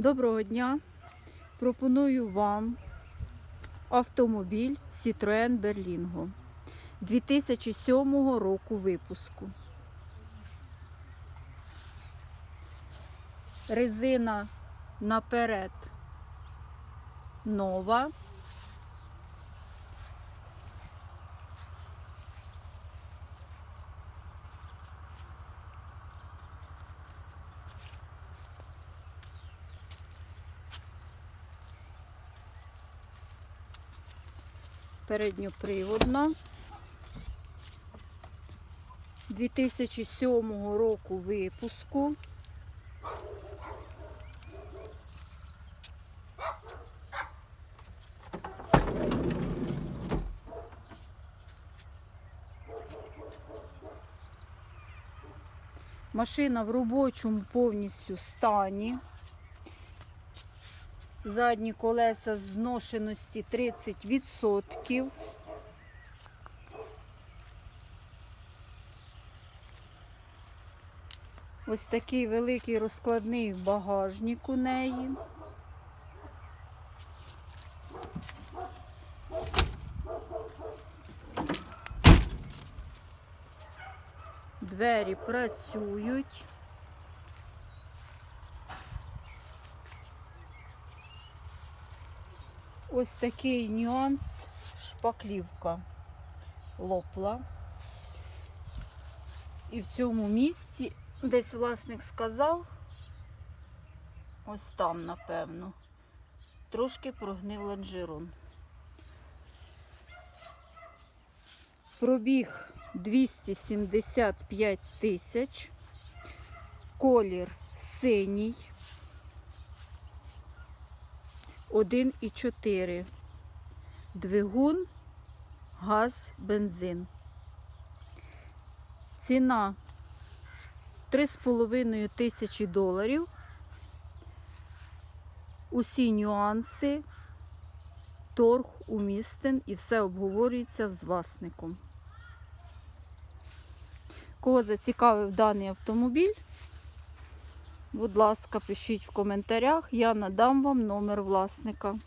Доброго дня! Пропоную вам автомобіль Citroën Berlingo 2007 року випуску. Резина наперед нова. Передньоприводна. 2007 року випуску. Машина в робочому повністю стані. Задні колеса зношеності 30%. Ось такий великий розкладний багажник у неї. Двері працюють. Ось такий нюанс шпаклівка лопла. І в цьому місці десь власник сказав, ось там, напевно, трошки прогнив лонжерон. Пробіг 275 тисяч, колір синій. 1,4. Двигун, газ, бензин. Ціна 3,5 тисячі доларів. Усі нюанси, торг умістен і все обговорюється з власником. Кого зацікавив даний автомобіль? Будь ласка, пишіть в коментарях, я надам вам номер власника.